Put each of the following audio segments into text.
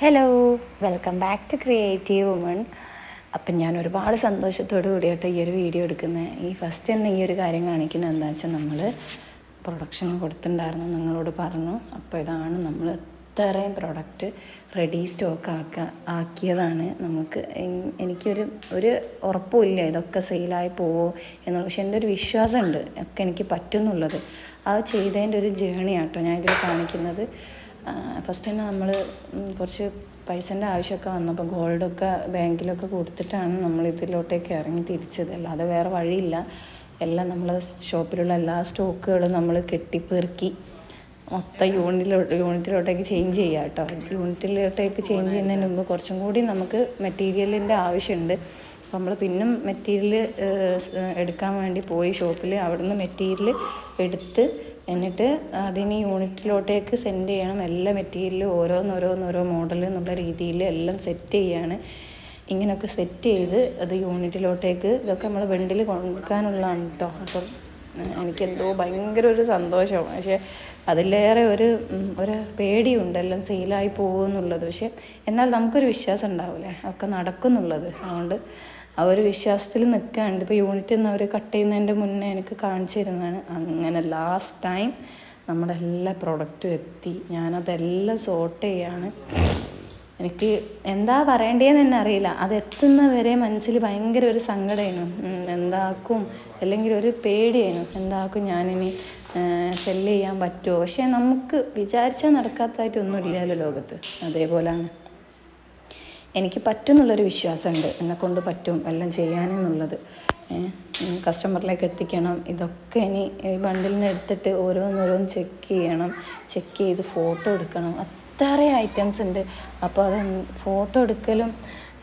Hello welcome back to creative woman അപ്പം ഞാൻ ഒരുപാട് സന്തോഷത്തോടു കൂടിയിട്ട് ഈ ഒരു വീഡിയോ എടുക്കുന്നത് ഈ ഫസ്റ്റ് തന്നെ ഈ ഒരു കാര്യം കാണിക്കുന്നത് എന്താ വെച്ചാൽ നമ്മൾ പ്രൊഡക്ഷൻ കൊടുത്തിട്ടുണ്ടായിരുന്നു നിങ്ങളോട് പറഞ്ഞു. അപ്പോൾ ഇതാണ് നമ്മൾ ഇത്രയും പ്രൊഡക്റ്റ് റെഡി സ്റ്റോക്ക് ആക്ക ആക്കിയതാണ്. നമുക്ക് എനിക്കൊരു ഒരു ഉറപ്പുമില്ല ഇതൊക്കെ സെയിലായി പോവോ എന്നുള്ള പക്ഷെ എന്റെ ഒരു വിശ്വാസമുണ്ട്. ഒക്കെ എനിക്ക് പറ്റുന്നുള്ളത്. ആ ചെയ്തതിന്റെ ഒരു ജേണി ആട്ടോ ഞാൻ ഇതിൽ കാണിക്കുന്നത്. ഫസ്റ്റ് തന്നെ നമ്മൾ കുറച്ച് പൈസേന്റെ ആവശ്യമൊക്കെ വന്നപ്പോൾ ഗോൾഡൊക്കെ ബാങ്കിലൊക്കെ കൊടുത്തിട്ടാണ് നമ്മൾ ഇതിലോട്ടേക്ക് ഇറങ്ങി തിരിച്ചത്. അല്ലാതെ വേറെ വഴിയില്ല. എല്ലാം നമ്മൾ ഷോപ്പിലുള്ള എല്ലാ സ്റ്റോക്കുകളും നമ്മൾ കെട്ടിപ്പെറുക്കി മൊത്തം യൂണിറ്റിലോ യൂണിറ്റിലോട്ടേക്ക് ചേഞ്ച് ചെയ്യുക കേട്ടോ യൂണിറ്റിലോട്ടേക്ക് ചേഞ്ച് ചെയ്യുന്നതിന് മുമ്പ് കുറച്ചും കൂടി നമുക്ക് മെറ്റീരിയലിന്റെ ആവശ്യമുണ്ട്. അപ്പോൾ നമ്മൾ പിന്നും മെറ്റീരിയൽ എടുക്കാൻ വേണ്ടി പോയി ഷോപ്പിൽ അവിടുന്ന് മെറ്റീരിയൽ എടുത്ത് എന്നിട്ട് അതിന് യൂണിറ്റിലോട്ടേക്ക് സെൻഡ് ചെയ്യണം. എല്ലാ മെറ്റീരിയലും ഓരോന്നോരോന്നോരോ മോഡൽ എന്നുള്ള രീതിയിൽ എല്ലാം സെറ്റ് ചെയ്യാണ്. ഇങ്ങനെയൊക്കെ സെറ്റ് ചെയ്ത് അത് യൂണിറ്റിലോട്ടേക്ക് ഇതൊക്കെ നമ്മൾ വെണ്ടിൽ കൊടുക്കാനുള്ളതാണ് കേട്ടോ അപ്പം എനിക്കെന്തോ ഭയങ്കര ഒരു സന്തോഷമാണ്. പക്ഷേ അതിലേറെ ഒരു ഒരു പേടിയുണ്ട്. എല്ലാം സെയിലായി പോകുമെന്നുള്ളത് പക്ഷേ എന്നാൽ നമുക്കൊരു വിശ്വാസം ഉണ്ടാവില്ലേ ഒക്കെ നടക്കുന്നുള്ളത്. അതുകൊണ്ട് ആ ഒരു വിശ്വാസത്തിൽ നിൽക്കുകയാണ് ഇതിപ്പോൾ യൂണിറ്റ് നിന്ന് അവർ കട്ട് ചെയ്യുന്നതിന്റെ മുന്നേ എനിക്ക് കാണിച്ചു തരുന്നതാണ്. അങ്ങനെ ലാസ്റ്റ് ടൈം നമ്മുടെ എല്ലാ പ്രൊഡക്റ്റും എത്തി. ഞാനതെല്ലാം സോർട്ട് ചെയ്യാണ്. എനിക്ക് എന്താ പറയേണ്ടതെന്ന് തന്നെ അറിയില്ല. അത് എത്തുന്ന വരെ മനസ്സിൽ ഭയങ്കര ഒരു സങ്കടമായിരുന്നു എന്താക്കും? അല്ലെങ്കിൽ ഒരു പേടിയായിരുന്നു എന്താക്കും ഞാനിനി സെല്ല് ചെയ്യാൻ പറ്റുമോ പക്ഷേ നമുക്ക് വിചാരിച്ചാൽ നടക്കാത്തതായിട്ടൊന്നും ഇല്ലല്ലോ ലോകത്ത്. അതേപോലെയാണ് എനിക്ക് പറ്റുന്നുള്ളൊരു വിശ്വാസമുണ്ട്. എന്നെ കൊണ്ട് പറ്റും എല്ലാം ചെയ്യാനെന്നുള്ളത്. കസ്റ്റമറിലേക്ക് എത്തിക്കണം. ഇതൊക്കെ ഇനി ബണ്ടിൽ നിന്ന് എടുത്തിട്ട് ഓരോന്നോരോന്ന് ചെക്ക് ചെയ്യണം. ചെക്ക് ചെയ്ത് ഫോട്ടോ എടുക്കണം. അത്രയും ഐറ്റംസ് ഉണ്ട്. അപ്പോൾ അത് ഫോട്ടോ എടുക്കലും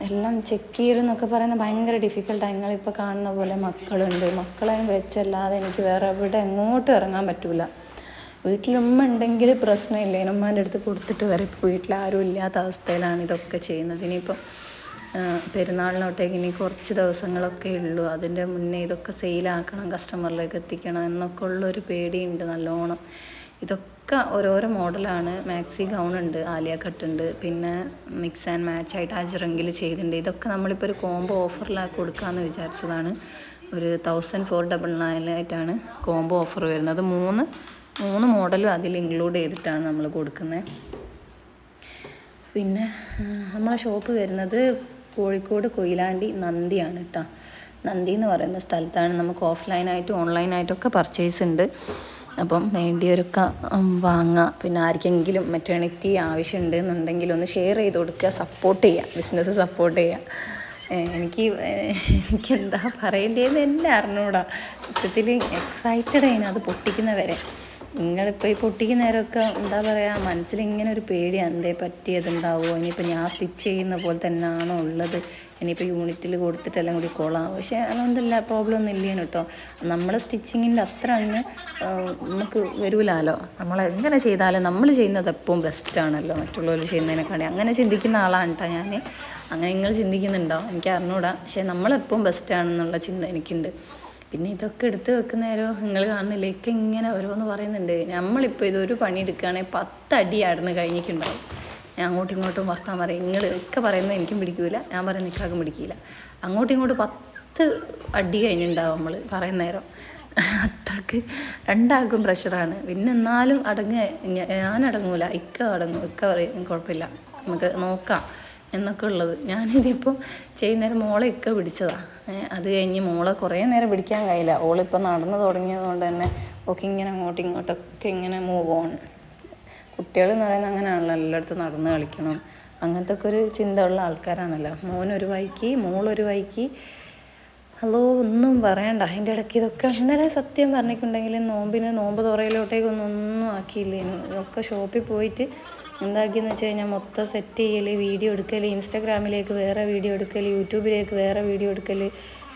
എല്ലാം ചെക്ക് ചെയ്യലും എന്നൊക്കെ പറയുന്നത് ഭയങ്കര ഡിഫിക്കൽട്ടാണ് നിങ്ങളിപ്പോൾ കാണുന്ന പോലെ മക്കളുണ്ട്. മക്കളെയും വെച്ചല്ലാതെ എനിക്ക് വേറെ എവിടെ എങ്ങോട്ടും ഇറങ്ങാൻ പറ്റൂല. വീട്ടിലുമ്മ ഉണ്ടെങ്കിൽ പ്രശ്നമില്ല. ഉമ്മാന്റെ അടുത്ത് കൊടുത്തിട്ട് വരെ ഇപ്പോൾ വീട്ടിൽ ആരും ഇല്ലാത്ത അവസ്ഥയിലാണ് ഇതൊക്കെ ചെയ്യുന്നത്. ഇനിയിപ്പം പെരുന്നാളിനോട്ടേക്ക് ഇനി കുറച്ച് ദിവസങ്ങളൊക്കെ ഉള്ളൂ. അതിന്റെ മുന്നേ ഇതൊക്കെ സെയിലാക്കണം കസ്റ്റമറിലേക്ക് എത്തിക്കണം എന്നൊക്കെ ഉള്ളൊരു പേടിയുണ്ട് നല്ലോണം. ഇതൊക്കെ ഓരോരോ മോഡലാണ്. മാക്സി ഗൗൺ ഉണ്ട് ആലിയ കട്ട് ഉണ്ട് പിന്നെ മിക്സ് ആൻഡ് മാച്ച് ആയിട്ട് അജറങ്കിൽ ചെയ്തിട്ടുണ്ട്. ഇതൊക്കെ നമ്മളിപ്പോൾ ഒരു കോംബോ ഓഫറിലാക്കി കൊടുക്കാമെന്ന് വിചാരിച്ചതാണ്. ഒരു തൗസൻഡ് ഫോർ ഡബിൾ നയനായിട്ടാണ് കോംബോ ഓഫർ വരുന്നത്. മൂന്ന് മൂന്ന് മോഡലും അതിൽ ഇൻക്ലൂഡ് ചെയ്തിട്ടാണ് നമ്മൾ കൊടുക്കുന്നത്. പിന്നെ നമ്മളെ ഷോപ്പ് വരുന്നത് കോഴിക്കോട് കൊയിലാണ്ടി നന്ദിയാണ് കേട്ടോ. നന്ദി എന്ന് പറയുന്ന സ്ഥലത്താണ് നമുക്ക് ഓഫ്ലൈനായിട്ടും ഓൺലൈനായിട്ടൊക്കെ പർച്ചേസ് ഉണ്ട്. അപ്പം വേണ്ടിയവരൊക്കെ വാങ്ങുക പിന്നെ ആർക്കെങ്കിലും മെറ്റേണിറ്റി ആവശ്യമുണ്ട് എന്നുണ്ടെങ്കിൽ ഒന്ന് ഷെയർ ചെയ്ത് കൊടുക്കുക സപ്പോർട്ട് ചെയ്യുക ബിസിനസ് സപ്പോർട്ട് ചെയ്യുക. എനിക്ക് എനിക്കെന്താ പറയേണ്ടതെന്ന് എന്നെ അറിഞ്ഞൂടാ. സത്യത്തിൽ എക്സൈറ്റഡ് ആയിന് അത് പൊട്ടിക്കുന്നവരെ. നിങ്ങളിപ്പോൾ ഈ പൊട്ടിക്ക് നേരമൊക്കെ എന്താ പറയുക മനസ്സിൽ ഇങ്ങനെ ഒരു പേടിയാണ് എന്തേ പറ്റിയതുണ്ടാവുമോ ഇനിയിപ്പോൾ ഞാൻ സ്റ്റിച്ച് ചെയ്യുന്ന പോലെ തന്നെയാണോ ഉള്ളത് ഇനിയിപ്പോൾ യൂണിറ്റിൽ കൊടുത്തിട്ടെല്ലാം കൂടി കൊള്ളാം. പക്ഷേ അതുകൊണ്ടല്ല പ്രോബ്ലം ഒന്നും ഇല്ലേനു കേട്ടോ നമ്മൾ സ്റ്റിച്ചിങ്ങിന്റെ അത്ര അങ്ങ് നമുക്ക് വരൂലാലോ? നമ്മൾ എങ്ങനെ ചെയ്താലും നമ്മൾ ചെയ്യുന്നത് എപ്പോഴും ബെസ്റ്റാണല്ലോ മറ്റുള്ളവർ ചെയ്യുന്നതിനെക്കാളും അങ്ങനെ ചിന്തിക്കുന്ന ആളാണ് കേട്ടോ ഞാൻ അങ്ങനെ നിങ്ങൾ ചിന്തിക്കുന്നുണ്ടോ? എനിക്ക് അറിഞ്ഞൂടാ. പക്ഷേ നമ്മളെപ്പോഴും ബെസ്റ്റാണെന്നുള്ള ചിന്ത എനിക്കുണ്ട്. പിന്നെ ഇതൊക്കെ എടുത്ത് വെക്കുന്ന നേരം നിങ്ങൾ കാണുന്നില്ല? ഇക്ക ഇങ്ങനെ ഓരോന്ന് പറയുന്നുണ്ട്. നമ്മളിപ്പോൾ ഇതൊരു പണി എടുക്കുകയാണെങ്കിൽ പത്തടി ആടുന്ന് കഴിഞ്ഞിട്ടുണ്ടാവും. ഞാൻ അങ്ങോട്ടും ഇങ്ങോട്ടും വർത്താൻ പറയും. നിങ്ങൾ ഒക്കെ പറയുന്നത് എനിക്കും പിടിക്കില്ല ഞാൻ പറയുന്ന ഇക്കാക്കും പിടിക്കില്ല അങ്ങോട്ടും ഇങ്ങോട്ടും പത്ത് അടി കഴിഞ്ഞിട്ടുണ്ടാവും നമ്മൾ പറയുന്ന നേരം. അത്രയ്ക്ക് രണ്ടാൾക്കും പ്രഷറാണ്. പിന്നെ എന്നാലും അടങ്ങ. ഞാൻ അടങ്ങൂല ഇക്ക അടങ്ങും. ഇക്ക പറയും കുഴപ്പമില്ല. നമുക്ക് നോക്കാം. എന്നൊക്കെ ഉള്ളത്. ഞാനിതിപ്പോൾ ചെയ്യുന്നേരം മോളെ ഒക്കെ പിടിച്ചതാണ് അത് കഴിഞ്ഞ് മോളെ കുറേ നേരം പിടിക്കാൻ കഴിയില്ല. ഓളിപ്പോൾ നടന്നു തുടങ്ങിയത് കൊണ്ട് തന്നെ ഒക്കെ ഇങ്ങനെ അങ്ങോട്ടും ഇങ്ങോട്ടൊക്കെ ഇങ്ങനെ മൂവ് ഓൺ കുട്ടികൾ എന്ന് പറയുന്നത് അങ്ങനെയാണല്ലോ എല്ലായിടത്തും നടന്ന് കളിക്കണം. അങ്ങനത്തെ ഒക്കെ ഒരു ചിന്ത ഉള്ള ആൾക്കാരാണല്ലോ. മോനൊരു വൈക്ക് മോളൊരു വൈക്ക് ഹലോ ഒന്നും പറയണ്ട. അതിന്റെ ഇടയ്ക്ക് ഇതൊക്കെ ഇന്നലെ സത്യം പറഞ്ഞിട്ടുണ്ടെങ്കിൽ നോമ്പിന് നോമ്പ് തുറയിലോട്ടേക്കൊന്നും ഒന്നും ആക്കിയില്ലേ? ഒക്കെ ഷോപ്പിൽ പോയിട്ട് എന്താക്കിയെന്ന് വെച്ച് കഴിഞ്ഞാൽ മൊത്തം സെറ്റ് ചെയ്യൽ വീഡിയോ എടുക്കൽ ഇൻസ്റ്റാഗ്രാമിലേക്ക് വേറെ വീഡിയോ എടുക്കൽ യൂട്യൂബിലേക്ക് വേറെ വീഡിയോ എടുക്കൽ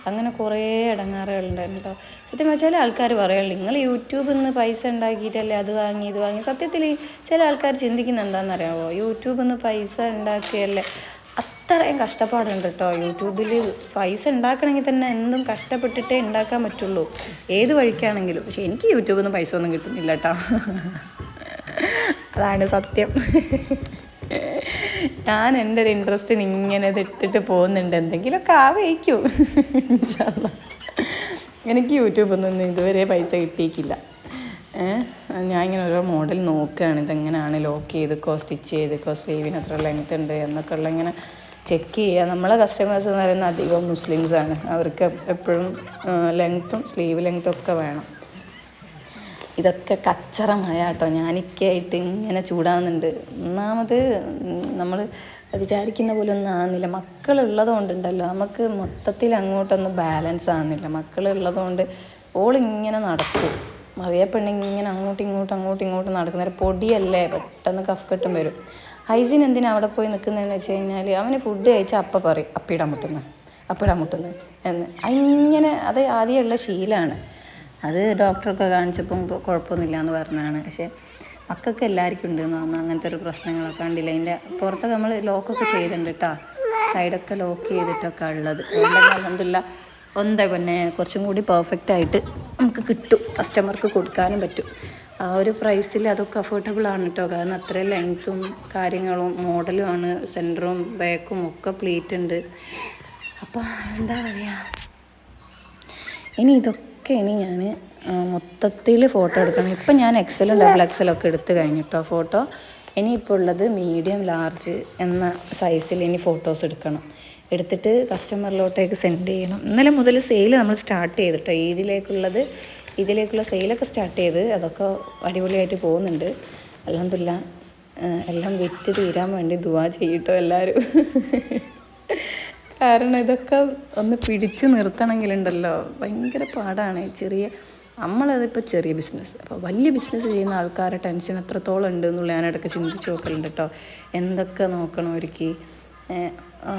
അങ്ങനെ കുറേ ഇടങ്ങാറുകളുണ്ടായിരുന്നു കേട്ടോ സത്യം വെച്ചാൽ ആൾക്കാർ പറയുള്ളൂ നിങ്ങൾ യൂട്യൂബിൽ നിന്ന് പൈസ ഉണ്ടാക്കിയിട്ടല്ലേ അത് വാങ്ങി ഇത് വാങ്ങി? സത്യത്തിൽ ചില ആൾക്കാർ ചിന്തിക്കുന്ന എന്താണെന്നറിയാമോ യൂട്യൂബിൽ നിന്ന് പൈസ ഉണ്ടാക്കിയല്ലേ? അത്രയും കഷ്ടപ്പാടുണ്ട് കേട്ടോ യൂട്യൂബിൽ പൈസ ഉണ്ടാക്കണമെങ്കിൽ തന്നെ എന്തും കഷ്ടപ്പെട്ടിട്ടേ ഉണ്ടാക്കാൻ പറ്റുള്ളൂ. ഏത് വഴിക്കാണെങ്കിലും. പക്ഷെ എനിക്ക് യൂട്യൂബിൽ നിന്ന് പൈസ ഒന്നും കിട്ടുന്നില്ല കേട്ടോ അതാണ് സത്യം. ഞാൻ എന്റെ ഒരു ഇൻട്രസ്റ്റിന് ഇങ്ങനെ ഇട്ടിട്ട് പോകുന്നുണ്ട്. എന്തെങ്കിലുമൊക്കെ ഇൻഷാല്ലാ. എനിക്ക് യൂട്യൂബൊന്നും ഇതുവരെ പൈസ കിട്ടിയിട്ടില്ല. ഞാൻ ഇങ്ങനെ ഓരോ മോഡൽ നോക്കുകയാണ്. ഇതെങ്ങനെയാണ് ലോക്ക് ചെയ്തക്കോ സ്റ്റിച്ച് ചെയ്തക്കോ സ്ലീവിന് എത്ര ലെങ്ത് ഉണ്ട് എന്നൊക്കെ ഉള്ള ഇങ്ങനെ ചെക്ക് ചെയ്യുക. നമ്മളെ കസ്റ്റമേഴ്സ് എന്ന് പറയുന്നത് അധികം മുസ്ലിംസാണ് അവർക്ക് എപ്പോഴും ലെങ്ത്തും സ്ലീവ് ലെങ്ത്തും ഒക്കെ വേണം. ഇതൊക്കെ കച്ചറമായ കേട്ടോ. ഞാനിക്കായിട്ട് ഇങ്ങനെ ചൂടാകുന്നുണ്ട് ഒന്നാമത് നമ്മൾ വിചാരിക്കുന്ന പോലെ ഒന്നും ആകുന്നില്ല മക്കളുള്ളത് കൊണ്ടുണ്ടല്ലോ. നമുക്ക് മൊത്തത്തിൽ അങ്ങോട്ടൊന്നും ബാലൻസ് ആകുന്നില്ല മക്കളുള്ളത് കൊണ്ട് ഓളിങ്ങനെ നടക്കും. മറിയ പെണ്ണിങ്ങനെ അങ്ങോട്ടും ഇങ്ങോട്ടും അങ്ങോട്ടും ഇങ്ങോട്ടും നടക്കുന്നൊരു പൊടിയല്ലേ? പെട്ടെന്ന് കഫ് കെട്ടും വരും. ഹൈജീൻ എന്തിനാ അവിടെ പോയി നിൽക്കുന്നതെന്ന് വെച്ച് കഴിഞ്ഞാൽ അവന് ഫുഡ് കഴിച്ചാൽ അപ്പം പറയും അപ്പിടാൻ മുട്ടുന്നത് അപ്പിടാൻ മുട്ടുന്നത് എന്ന്. അങ്ങനെ അത് ആദ്യമുള്ള ശീലമാണ് അത് ഡോക്ടറൊക്കെ കാണിച്ചപ്പം കുഴപ്പമൊന്നുമില്ല എന്ന് പറഞ്ഞാണ് പക്ഷേ മക്കൾക്ക് എല്ലാവർക്കും ഉണ്ട് എന്ന് പറഞ്ഞു അങ്ങനത്തെ ഒരു പ്രശ്നങ്ങളൊക്കെ കണ്ടില്ല? അതിന്റെ പുറത്തൊക്കെ നമ്മൾ ലോക്കൊക്കെ ചെയ്തിട്ടുണ്ട് കേട്ടോ സൈഡൊക്കെ ലോക്ക് ചെയ്തിട്ടൊക്കെ ഉള്ളത്. അതുകൊണ്ട് അലഹമില്ല ഒന്നേ പിന്നെ കുറച്ചും കൂടി പെർഫെക്റ്റ് ആയിട്ട് നമുക്ക് കിട്ടും. കസ്റ്റമർക്ക് കൊടുക്കാനും പറ്റും. ആ ഒരു പ്രൈസിൽ അതൊക്കെ അഫോർഡബിൾ ആണ് കേട്ടോ കാരണം അത്രയും ലെങ്ത്തും കാര്യങ്ങളും മോഡലും ആണ്. സെന്ററും ബാക്കും ഒക്കെ പ്ലീറ്റ് ഉണ്ട്. അപ്പോൾ എന്താ പറയുക ഇനി ഇതൊക്കെ ഇനി ഞാൻ മൊത്തത്തിൽ ഫോട്ടോ എടുക്കണം. ഇപ്പം ഞാൻ എക്സലും ഡബിൾ എക്സലും ഒക്കെ എടുത്ത് കഴിഞ്ഞിട്ടോ ഫോട്ടോ ഇനിയിപ്പോൾ ഉള്ളത് മീഡിയം ലാർജ് എന്ന സൈസിൽ ഇനി ഫോട്ടോസ് എടുക്കണം. എടുത്തിട്ട് കസ്റ്റമറിലോട്ടേക്ക് സെൻഡ് ചെയ്യണം. ഇന്നലെ മുതൽ സെയിൽ നമ്മൾ സ്റ്റാർട്ട് ചെയ്തിട്ടോ. ഇതിലേക്കുള്ളത് ഇതിലേക്കുള്ള സെയിലൊക്കെ സ്റ്റാർട്ട് ചെയ്ത് അതൊക്കെ അടിപൊളിയായിട്ട് പോകുന്നുണ്ട്. അലഹമില്ല എല്ലാം വിറ്റ് തീരാൻ വേണ്ടി ദുവാ ചെയ്യട്ടോ എല്ലാവരും കാരണം ഇതൊക്കെ ഒന്ന് പിടിച്ചു നിർത്തണമെങ്കിലുണ്ടല്ലോ. ഭയങ്കര പാടാണ്. ചെറിയ നമ്മളതിപ്പോൾ ചെറിയ ബിസിനസ് അപ്പോൾ വലിയ ബിസിനസ് ചെയ്യുന്ന ആൾക്കാരുടെ ടെൻഷൻ എത്രത്തോളം ഉണ്ട് എന്നുള്ള ഞാനിടയ്ക്ക് ചിന്തിച്ച് നോക്കലുണ്ട് കേട്ടോ എന്തൊക്കെ നോക്കണം ഒരുക്കി?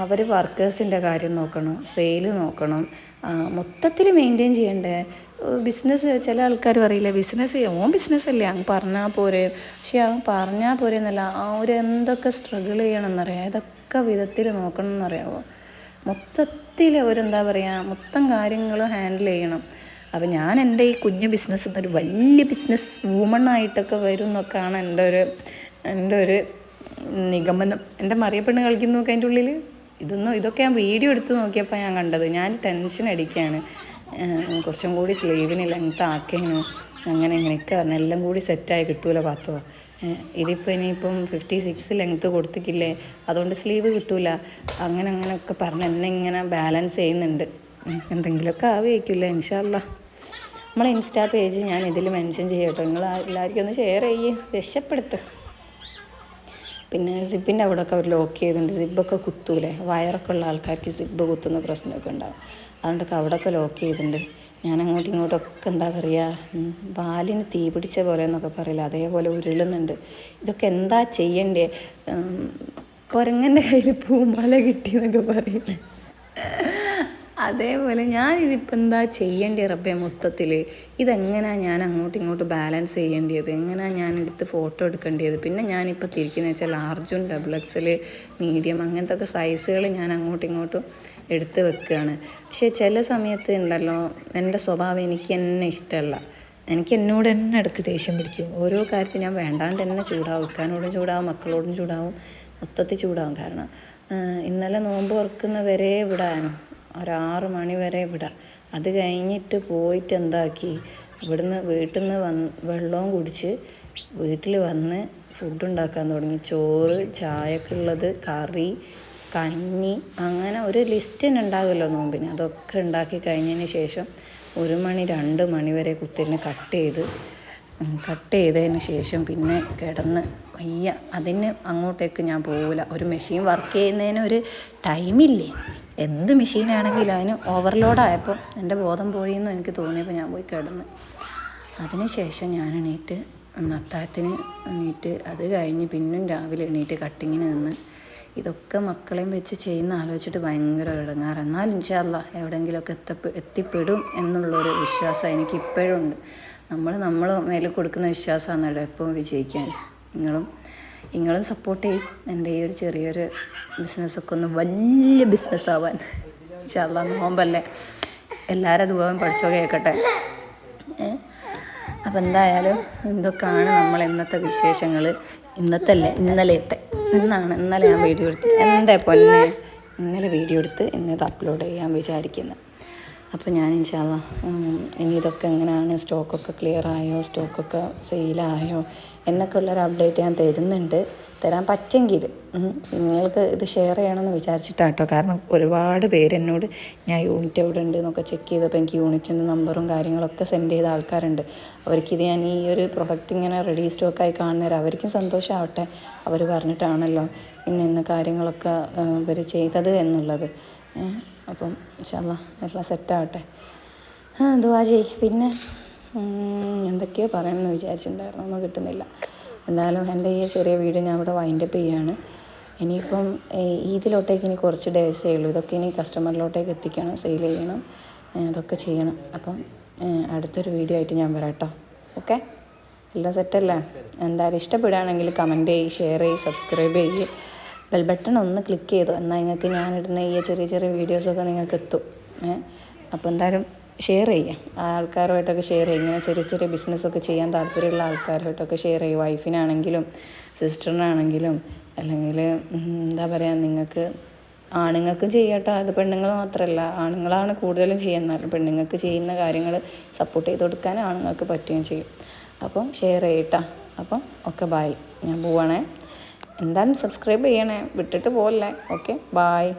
അവർ വർക്കേഴ്സിന്റെ കാര്യം നോക്കണം സെയിൽ നോക്കണം. മൊത്തത്തിൽ മെയിന്റെയിൻ ചെയ്യണ്ടേ? ബിസിനസ് ചില ആൾക്കാർ പറയില്ല ബിസിനസ് ഓൻ ബിസിനസ് അല്ലേ? അങ്ങ് പറഞ്ഞാൽ പോരെ. പക്ഷേ അവൻ പറഞ്ഞാൽ പോരെ എന്നല്ല ഒരു എന്തൊക്കെ സ്ട്രഗിൾ ചെയ്യണം എന്നറിയാം. ഏതൊക്കെ വിധത്തിൽ നോക്കണം എന്നറിയാമോ മൊത്തത്തിൽ അവരെന്താ പറയുക മൊത്തം കാര്യങ്ങൾ ഹാൻഡിൽ ചെയ്യണം. അപ്പോൾ ഞാൻ എന്റെ ഈ കുഞ്ഞു ബിസിനസ് എന്നൊരു വലിയ ബിസിനസ് വുമണായിട്ടൊക്കെ വരും എന്നൊക്കെയാണ് എന്റെ ഒരു എന്റെ ഒരു നിഗമനം. എന്റെ മറിയപ്പെണ്ണ് കളിക്കുന്നൊക്കെ അതിന്റെ ഉള്ളിൽ ഇതൊന്നും ഇതൊക്കെ ഞാൻ വീഡിയോ എടുത്ത് നോക്കിയപ്പോൾ ഞാൻ കണ്ടത്. ഞാൻ ടെൻഷൻ അടിക്കുകയാണ് കുറച്ചും കൂടി സ്ലീവിന് ലെങ്ത് ആക്കേനു. അങ്ങനെ ഇങ്ങനെയൊക്കെ എല്ലാം കൂടി സെറ്റായി കിട്ടൂല പാത്തോ ഇതിപ്പോൾ ഇനിയിപ്പം ഫിഫ്റ്റി സിക്സ് ലെങ്ത്ത് കൊടുത്തിട്ടില്ലേ? അതുകൊണ്ട് സ്ലീവ് കിട്ടൂല. അങ്ങനെ അങ്ങനെയൊക്കെ പറഞ്ഞ് എന്നെ ഇങ്ങനെ ബാലൻസ് ചെയ്യുന്നുണ്ട്. എന്തെങ്കിലുമൊക്കെ ആവുമായിരിക്കില്ല ഇൻഷാല്ല നമ്മളെ ഇൻസ്റ്റാ പേജ് ഞാൻ ഇതിൽ മെൻഷൻ ചെയ്യട്ടോ നിങ്ങൾ എല്ലാവർക്കും ഒന്ന് ഷെയർ ചെയ്യ്. രക്ഷപ്പെടുത്ത്. പിന്നെ സിബിന്റെ അവിടെയൊക്കെ അവർ ലോക്ക് ചെയ്തിട്ടുണ്ട്. സിബൊക്കെ കുത്തൂലേ. വയറൊക്കെ ഉള്ള ആൾക്കാർക്ക് സിബ് കുത്തുന്ന പ്രശ്നമൊക്കെ ഉണ്ടാവും. അതുകൊണ്ടൊക്കെ അവിടെയൊക്കെ ലോക്ക് ചെയ്തിട്ടുണ്ട്. ഞാൻ അങ്ങോട്ടും ഇങ്ങോട്ടൊക്കെ എന്താ പറയുക വാലിന് തീ പിടിച്ച പോലെ എന്നൊക്കെ പറയില്ല അതേപോലെ ഉരുളുന്നുണ്ട്. ഇതൊക്കെ എന്താ ചെയ്യണ്ടേ? കുരങ്ങന്റെ കയ്യിൽ പൂമാല കിട്ടി എന്നൊക്കെ പറയില്ല അതേപോലെ ഞാനിതിപ്പോൾ എന്താ ചെയ്യേണ്ടി റബ്ബെ മൊത്തത്തിൽ ഇതെങ്ങനെയാണ് ഞാൻ അങ്ങോട്ടും ഇങ്ങോട്ട് ബാലൻസ് ചെയ്യേണ്ടത് എങ്ങനെയാണ് ഞാൻ എടുത്ത് ഫോട്ടോ എടുക്കേണ്ടത് പിന്നെ ഞാനിപ്പോൾ തിരിക്കുന്നത് വെച്ചാൽ ലാർജും ഡബിൾ എക്സൽ മീഡിയം അങ്ങനത്തെ ഒക്കെ സൈസുകൾ ഞാൻ അങ്ങോട്ടും ഇങ്ങോട്ടും എടുത്ത് വെക്കുകയാണ് പക്ഷേ ചില സമയത്ത് ഉണ്ടല്ലോ എന്റെ സ്വഭാവം എനിക്ക് തന്നെ ഇഷ്ടമല്ല. എനിക്ക് എന്നോട് തന്നെ ഇടയ്ക്ക് ദേഷ്യം പിടിക്കും. ഓരോ കാര്യത്തിൽ ഞാൻ വേണ്ടാണ്ട് തന്നെ ചൂടാവും. വെക്കാനോടും ചൂടാവും മക്കളോടും ചൂടാവും. മൊത്തത്തിൽ ചൂടാവും കാരണം ഇന്നലെ നോമ്പ് തുറക്കുന്ന വരെ വിടാനും ഒരാറ് മണി വരെ വിടാം. അത് കഴിഞ്ഞിട്ട് പോയിട്ട് എന്താക്കി? ഇവിടുന്ന് വീട്ടിൽ നിന്ന് വന്ന് വെള്ളവും കുടിച്ച് വീട്ടിൽ വന്ന് ഫുഡ് ഉണ്ടാക്കാൻ തുടങ്ങി. ചോറ് ചായക്കുള്ളത് കറി കഞ്ഞി അങ്ങനെ ഒരു ലിസ്റ്റ് തന്നെ ഉണ്ടാകുമല്ലോ നോമ്പിന്. അതൊക്കെ ഉണ്ടാക്കി കഴിഞ്ഞതിന് ശേഷം ഒരു മണി രണ്ട് മണി വരെ കുത്തിരിന് കട്ട് ചെയ്ത് കട്ട് ചെയ്തതിന് ശേഷം പിന്നെ കിടന്ന് വയ്യ. അതിന് അങ്ങോട്ടേക്ക് ഞാൻ പോവില്ല. ഒരു മെഷീൻ വർക്ക് ചെയ്യുന്നതിന് ഒരു ടൈമില്ലേ? എന്ത് മെഷീനാണെങ്കിലും അതിന് ഓവർലോഡായപ്പോൾ എന്റെ ബോധം പോയി എന്ന് എനിക്ക് തോന്നിയപ്പോൾ ഞാൻ പോയി കിടന്ന്. അതിന് ശേഷം ഞാൻ എണീറ്റ് അത്താഴത്തിന് എണീറ്റ് അത് കഴിഞ്ഞ് പിന്നും രാവിലെ എണീറ്റ് കട്ടിങ്ങിന് നിന്ന് ഇതൊക്കെ മക്കളെയും വെച്ച് ചെയ്യുന്ന ആലോചിച്ചിട്ട് ഭയങ്കര ഇടങ്ങാറ്. എന്നാലും ഇൻഷാല്ല എവിടെയെങ്കിലുമൊക്കെ എത്തപ്പെ എത്തിപ്പെടും എന്നുള്ളൊരു വിശ്വാസം എനിക്ക് ഇപ്പോഴും ഉണ്ട് നമ്മൾ നമ്മൾ മേലെ കൊടുക്കുന്ന വിശ്വാസമാണല്ലോ എപ്പോഴും വിജയിക്കാൻ. നിങ്ങളും നിങ്ങളും സപ്പോർട്ട് ചെയ്യും. എന്റെ ഈ ഒരു ചെറിയൊരു ബിസിനസ്സൊക്കെ ഒന്ന് വലിയ ബിസിനസ് ആവാൻ. ഇൻഷാല്ല നോമ്പല്ലേ എല്ലാവരും ദുഃഖം പഠിച്ചോ കേൾക്കട്ടെ? അപ്പോൾ അപ്പം എന്തായാലും എന്തൊക്കെയാണ് നമ്മൾ ഇന്നത്തെ വിശേഷങ്ങൾ ഇന്നത്തെ അല്ലേ ഇന്നലെ ഇട്ടെ. ഇന്നാണ്. ഇന്നലെ ഞാൻ വീഡിയോ എടുത്ത്. എന്താ പൊന്നെ? ഇന്നലെ വീഡിയോ എടുത്ത് ഇന്നത് അപ്ലോഡ് ചെയ്യാൻ വിചാരിക്കുന്നത് അപ്പോൾ ഞാൻ ഇൻഷാല്ല ഇനി ഇതൊക്കെ എങ്ങനെയാണ്? സ്റ്റോക്കൊക്കെ ക്ലിയർ ആയോ? സ്റ്റോക്കൊക്കെ സെയിലായോ എന്നൊക്കെ ഉള്ളൊരു അപ്ഡേറ്റ് ഞാൻ തരുന്നുണ്ട്. തരാൻ പറ്റെങ്കിൽ നിങ്ങൾക്ക് ഇത് ഷെയർ ചെയ്യണമെന്ന് വിചാരിച്ചിട്ടാണ് കേട്ടോ കാരണം ഒരുപാട് പേരെന്നോട് ഞാൻ യൂണിറ്റ് എവിടെ ഉണ്ട് എന്നൊക്കെ ചെക്ക് ചെയ്തപ്പോൾ എനിക്ക് യൂണിറ്റിന്റെ നമ്പറും കാര്യങ്ങളൊക്കെ സെൻഡ് ചെയ്ത ആൾക്കാരുണ്ട്. അവർക്കിത് ഞാൻ ഈ ഒരു പ്രൊഡക്റ്റ് ഇങ്ങനെ റെഡി സ്റ്റോക്കായി കാണുന്നവർ അവർക്കും സന്തോഷമാവട്ടെ അവർ പറഞ്ഞിട്ടാണല്ലോ ഇന്ന ഇന്ന കാര്യങ്ങളൊക്കെ ഇവർ ചെയ്തത് എന്നുള്ളത്. അപ്പം ഇൻഷാല്ല എല്ലാം സെറ്റാവട്ടെ ആ ദുവാ ചെയ് പിന്നെ എന്തൊക്കെയോ പറയണമെന്ന് വിചാരിച്ചിട്ടുണ്ടായിരുന്നു ഒന്നും കിട്ടുന്നില്ല. എന്തായാലും എന്റെ ഈ ചെറിയ വീഡിയോ ഞാൻ ഇവിടെ വൈൻഡപ്പ് ചെയ്യാണ്. ഇനിയിപ്പം ഇതിലോട്ടേക്ക് ഇനി കുറച്ച് ഡേയ്സേ ഉള്ളൂ. ഇതൊക്കെ ഇനി കസ്റ്റമറിലോട്ടേക്ക് എത്തിക്കണം സെയിൽ ചെയ്യണം അതൊക്കെ ചെയ്യണം. അപ്പം അടുത്തൊരു വീഡിയോ ആയിട്ട് ഞാൻ വരാം കേട്ടോ ഓക്കെ എല്ലാം സെറ്റല്ലേ എന്തായാലും ഇഷ്ടപ്പെടുകയാണെങ്കിൽ കമന്റ് ചെയ്യ് ഷെയർ ചെയ്യ് സബ്സ്ക്രൈബ് ചെയ്യ്. ബെൽ ബട്ടൺ ഒന്ന് ക്ലിക്ക് ചെയ്തു. എന്നാൽ നിങ്ങൾക്ക് ഞാനിടുന്ന ഈ ചെറിയ ചെറിയ വീഡിയോസൊക്കെ നിങ്ങൾക്ക് എത്തും അപ്പോൾ എന്തായാലും ഷെയർ ചെയ്യാം. ആൾക്കാരുമായിട്ടൊക്കെ ഷെയർ ചെയ്യുക ഇങ്ങനെ ചെറിയ ചെറിയ ബിസിനസ്സൊക്കെ ചെയ്യാൻ താല്പര്യമുള്ള ആൾക്കാരുമായിട്ടൊക്കെ ഷെയർ ചെയ്യും. വൈഫിനാണെങ്കിലും സിസ്റ്ററിനാണെങ്കിലും അല്ലെങ്കിൽ എന്താ പറയുക നിങ്ങൾക്ക് ആണുങ്ങൾക്കും ചെയ്യട്ടോ. അത് പെണ്ണുങ്ങൾ മാത്രമല്ല ആണുങ്ങളാണ് കൂടുതലും ചെയ്യുന്നത് പെണ്ണുങ്ങൾക്ക് ചെയ്യുന്ന കാര്യങ്ങൾ സപ്പോർട്ട് ചെയ്ത് കൊടുക്കാൻ ആണുങ്ങൾക്ക് പറ്റുകയും ചെയ്യും. അപ്പം ഷെയർ ചെയ്യട്ടാ. അപ്പം ഓക്കെ ബായ് ഞാൻ പോവാണേ. എന്തായാലും സബ്സ്ക്രൈബ് ചെയ്യണേ. വിട്ടിട്ട് പോകല്ലേ ഓക്കെ ബായ്